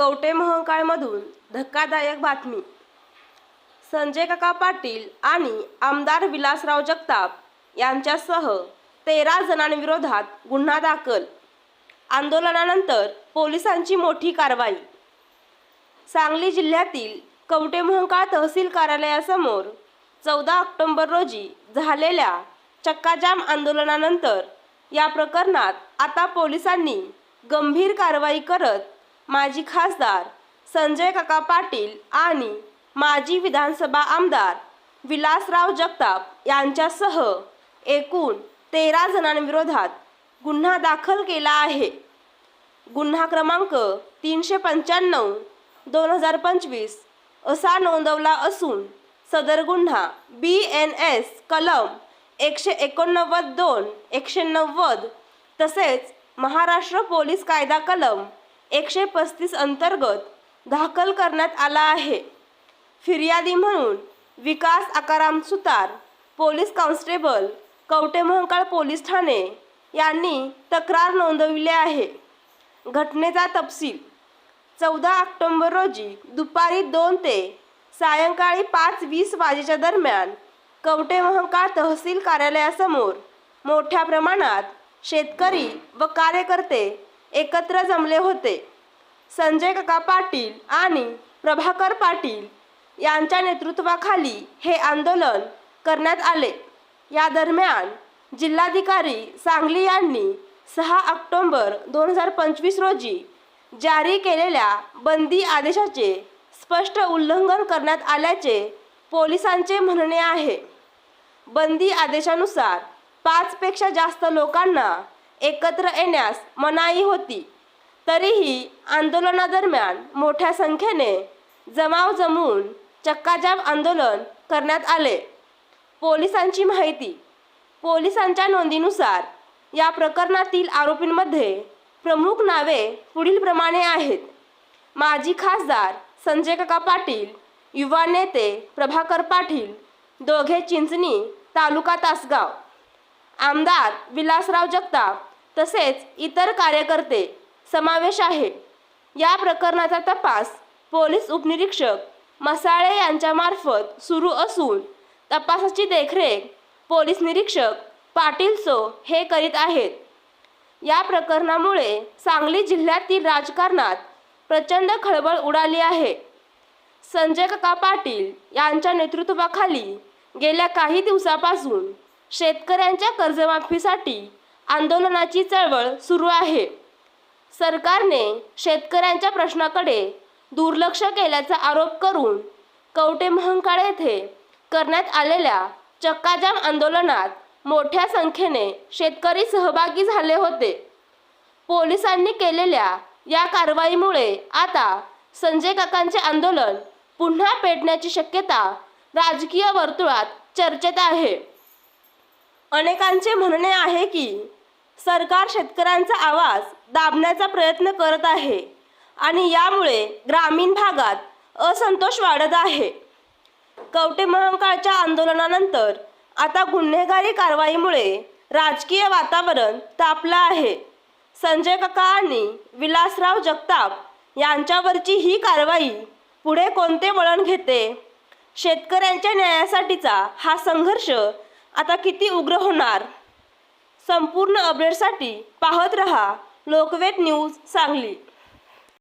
कवटे महंकाळमधून धक्कादायक बातमी. संजय काका पाटील आणि आमदार विलासराव जगताप यांच्यासह तेरा जणांविरोधात गुन्हा दाखल. आंदोलनानंतर पोलिसांची मोठी कारवाई. सांगली जिल्ह्यातील कवटे महंकाळ तहसील कार्यालयासमोर चौदा ऑक्टोंबर रोजी झालेल्या चक्काजाम आंदोलनानंतर या प्रकरणात आता पोलिसांनी गंभीर कारवाई करत माजी खासदार संजय काका पाटील आणि माजी विधानसभा आमदार विलासराव जगताप यांच्यासह एकूण तेरा जणांविरोधात गुन्हा दाखल केला आहे. गुन्हा क्रमांक तीनशे पंच्याण्णव दोन हजार पंचवीस असा नोंदवला असून सदर गुन्हा बी एन एस कलम एकशे एकोणनव्वद दोन एकशे नव्वद तसेच महाराष्ट्र पोलीस कायदा कलम एकशे पस्तीस अंतर्गत दाखल करण्यात आला आहे. फिर्यादी म्हणून Vikas Akaram Sutar police constable Kavathe Mahankal police Thane यांनी तक्रार नोंदविली आहे. घटनेचा तपशील चौदा ऑक्टोंबर रोजी दुपारी दोन ते सायंकाळी पाच वीस वाजेच्या दरम्यान कवटे महंकाळ तहसील कार्यालयासमोर मोठ्या प्रमाणात शेतकरी व कार्यकर्ते एकत्र जमले होते. संजय काका पाटील आणि प्रभाकर पाटील यांच्या नेतृत्वाखाली हे आंदोलन करण्यात आले. या दरम्यान जिल्हाधिकारी सांगली यांनी सहा ऑक्टोबर दोन हजार पंचवीस रोजी जारी केलेल्या बंदी आदेशाचे स्पष्ट उल्लंघन करण्यात आल्याचे पोलिसांचे म्हणणे आहे. बंदी आदेशानुसार पाचपेक्षा जास्त लोकांना एकत्र येण्यास मनाई होती. तरीही आंदोलनादरम्यान मोठ्या संख्येने जमाव जमून चक्काजाम आंदोलन करण्यात आले. पोलिसांची माहिती पोलिसांच्या नोंदीनुसार या प्रकरणातील आरोपींमध्ये प्रमुख नावे पुढीलप्रमाणे आहेत. माजी खासदार संजय काका पाटील युवा नेते प्रभाकर पाटील दोघे चिंचणी तालुका तासगाव. आमदार विलासराव जगताप तसेच इतर कार्यकर्ते समावेश आहे. या प्रकरणाचा तपास पोलीस उपनिरीक्षक मसाळे यांच्यामार्फत सुरू असून तपासाची देखरेख पोलीस निरीक्षक पाटील सो हे करीत आहेत. या प्रकरणामुळे सांगली जिल्ह्यातील राजकारणात प्रचंड खळबळ उडाली आहे. संजय काका पाटील यांच्या नेतृत्वाखाली गेल्या काही दिवसापासून शेतकऱ्यांच्या कर्जमाफीसाठी आंदोलनाची चळवळ सुरू आहे. सरकारने शेतकऱ्यांच्या प्रश्नाकडे दुर्लक्ष केल्याचा आरोप करून कवटे महंकाळ येथे करण्यात आलेल्या चक्काजाम आंदोलनात मोठ्या संख्येने शेतकरी सहभागी झाले होते. पोलिसांनी केलेल्या या कारवाईमुळे आता संजय काकांचे आंदोलन पुन्हा पेटण्याची शक्यता राजकीय वर्तुळात चर्चेत आहे. अनेकांचे म्हणणे आहे की सरकार शेतकऱ्यांचा आवाज दाबण्याचा प्रयत्न करत आहे आणि यामुळे ग्रामीण भागात असंतोष वाढत आहे. कवटे महंकाळच्या आंदोलनानंतर आता गुन्हेगारी कारवाईमुळे राजकीय वातावरण तापलं आहे. संजय काका आणि विलासराव जगताप यांच्यावरची ही कारवाई पुढे कोणते वळण घेते? शेतकऱ्यांच्या न्यायासाठीचा हा संघर्ष आता किती उग्र होणार? संपूर्ण अपडेटसाठी पाहत रहा लोकवेद न्यूज सांगली.